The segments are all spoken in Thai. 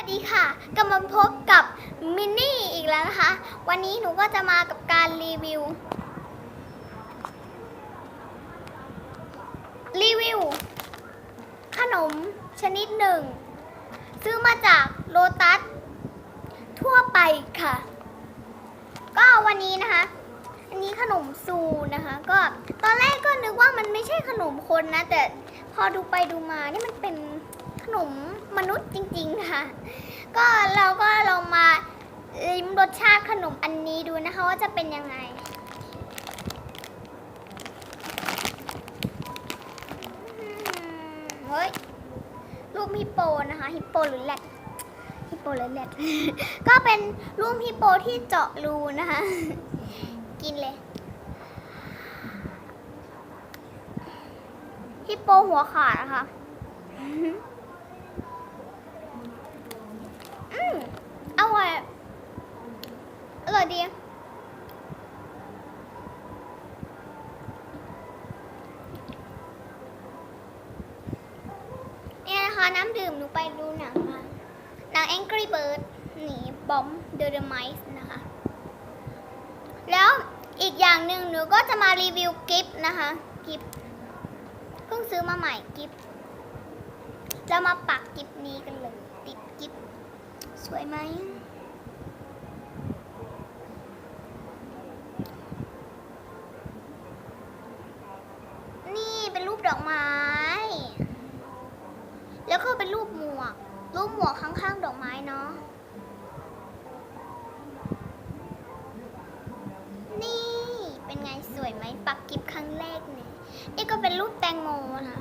วัสดีค่ะกำลังพบกับมินนี่อีกแล้วนะคะ วันนี้หนูก็จะมากับการรีวิว รีวิว ขนมชนิดหนึ่ง ซื้อมาจากโลตัส ทั่วไปค่ะ ก็วันนี้นะคะ อันนี้ขนมซูนะคะ ก็ตอนแรกก็นึกว่ามันไม่ใช่ขนมคนนะ แต่พอดูไปดูมานี่มันเป็น ขนมมนุษย์จริง ๆ ค่ะ ก็เราก็ลองมาลิ้มรสชาติขนมอันนี้ดูนะคะว่าจะเป็นยังไง เฮ้ย รูปฮิปโปนะคะ ฮิปโปหรือแรดฮิปโปหรือแรดก็เป็นรูปฮิปโปที่เจาะรูนะคะ กินเลยฮิปโปหัวขาดนะคะ อืมอร่อย อร่อยดีเนี่ยนะคะน้ำดื่มหนูไปดูหนังมาหนัง Angry Bird หนีบอมเดอะไมส์นะคะ แล้วอีกอย่างหนึ่งหนูก็จะมารีวิวกิฟนะคะกิฟเพิ่งซื้อมาใหม่กิฟจะมาปักกิฟนี้กันเลย ติดกิฟสวยไหม ดอกไม้ แล้วก็เป็นรูปหมวก รูปหมวกข้างๆดอกไม้เนาะ นี่เป็นไงสวยไหมปักกิบครั้งแรกเนี่ย นี่ก็เป็นรูปแตงโมนะ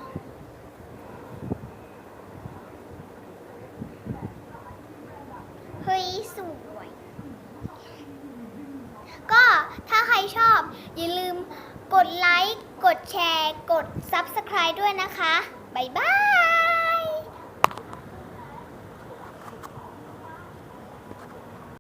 เฮ้ยสวย ก็ถ้าใครชอบ อย่าลืมกดไลค์ กดแชร์ ด้วยนะคะ บ๊ายบาย